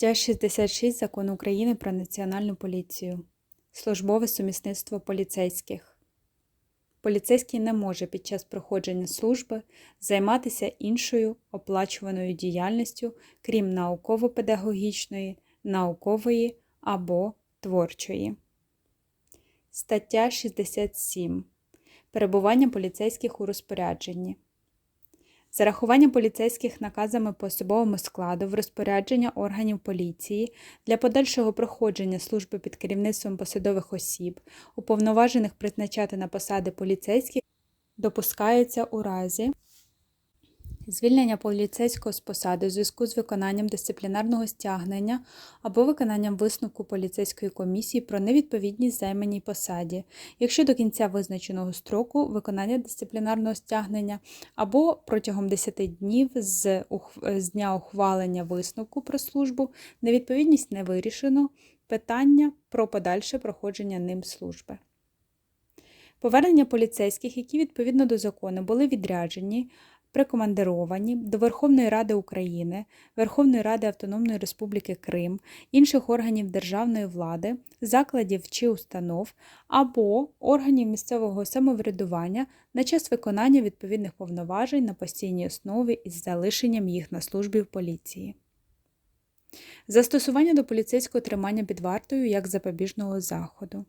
Стаття 66 Закону України про Національну поліцію. Службове сумісництво поліцейських. Поліцейський не може під час проходження служби займатися іншою оплачуваною діяльністю, крім науково-педагогічної, наукової або творчої. Стаття 67. Перебування поліцейських у розпорядженні. Зарахування поліцейських наказами по особовому складу в розпорядження органів поліції для подальшого проходження служби під керівництвом посадових осіб, уповноважених призначати на посади поліцейських, допускається у разі звільнення поліцейського з посади у зв'язку з виконанням дисциплінарного стягнення або виконанням висновку поліцейської комісії про невідповідність займаній посаді, якщо до кінця визначеного строку виконання дисциплінарного стягнення або протягом 10 днів з, з дня ухвалення висновку про службу невідповідність не вирішено питання про подальше проходження ним служби. Повернення поліцейських, які відповідно до закону були відряджені, прикомандировані до Верховної Ради України, Верховної Ради Автономної Республіки Крим, інших органів державної влади, закладів чи установ або органів місцевого самоврядування на час виконання відповідних повноважень на постійній основі із залишенням їх на службі в поліції. Застосування до поліцейського тримання під вартою як запобіжного заходу.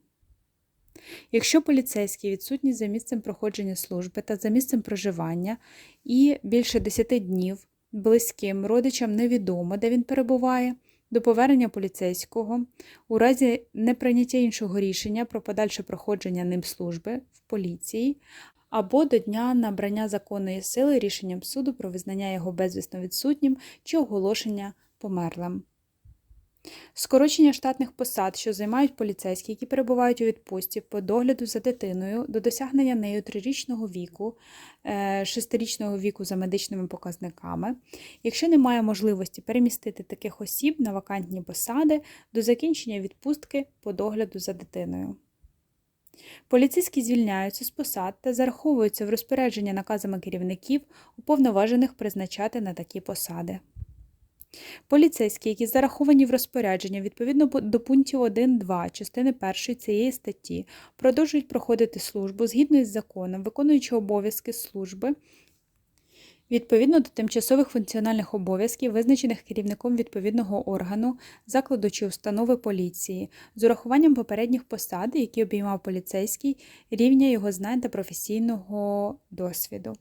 Якщо поліцейський відсутній за місцем проходження служби та за місцем проживання і більше 10 днів близьким родичам невідомо, де він перебуває, до повернення поліцейського у разі неприйняття іншого рішення про подальше проходження ним служби в поліції або до дня набрання законної сили рішенням суду про визнання його безвісно відсутнім чи оголошення померлим. Скорочення штатних посад, що займають поліцейські, які перебувають у відпустці по догляду за дитиною до досягнення нею трирічного віку, е, шестирічного віку за медичними показниками, якщо немає можливості перемістити таких осіб на вакантні посади до закінчення відпустки по догляду за дитиною. Поліцейські звільняються з посад та зараховуються в розпорядження наказами керівників, уповноважених призначати на такі посади. Поліцейські, які зараховані в розпорядження відповідно до пунктів 1-2 частини 1 цієї статті, продовжують проходити службу згідно із законом, виконуючи обов'язки служби відповідно до тимчасових функціональних обов'язків, визначених керівником відповідного органу, закладу чи установи поліції, з урахуванням попередніх посад, які обіймав поліцейський, рівня його знань та професійного досвіду.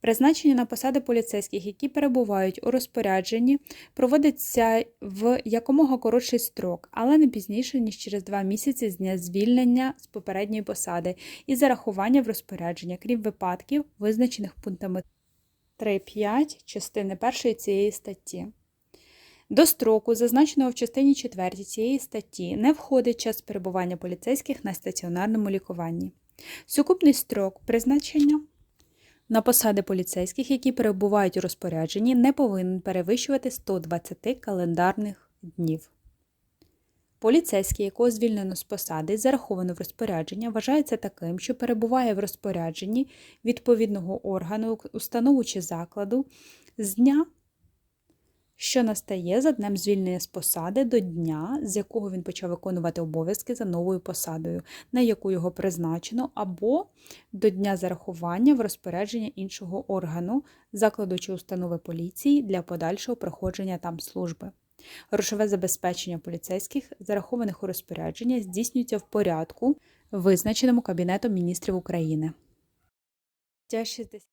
Призначення на посади поліцейських, які перебувають у розпорядженні, проводиться в якомога коротший строк, але не пізніше, ніж через два місяці з дня звільнення з попередньої посади і зарахування в розпорядження, крім випадків, визначених пунктами 3.5 частини 1 цієї статті. До строку, зазначеного в частині 4 цієї статті, не входить час перебування поліцейських на стаціонарному лікуванні. Сукупний строк призначення на посади поліцейських, які перебувають у розпорядженні, не повинен перевищувати 120 календарних днів. Поліцейський, якого звільнено з посади, зараховано в розпорядження, вважається таким, що перебуває в розпорядженні відповідного органу, установу чи закладу з дня, що настає за днем звільнення з посади до дня, з якого він почав виконувати обов'язки за новою посадою, на яку його призначено, або до дня зарахування в розпорядження іншого органу, закладу чи установи поліції для подальшого проходження там служби. Грошове забезпечення поліцейських, зарахованих у розпорядження, здійснюється в порядку, визначеному Кабінетом міністрів України. Стаття 60.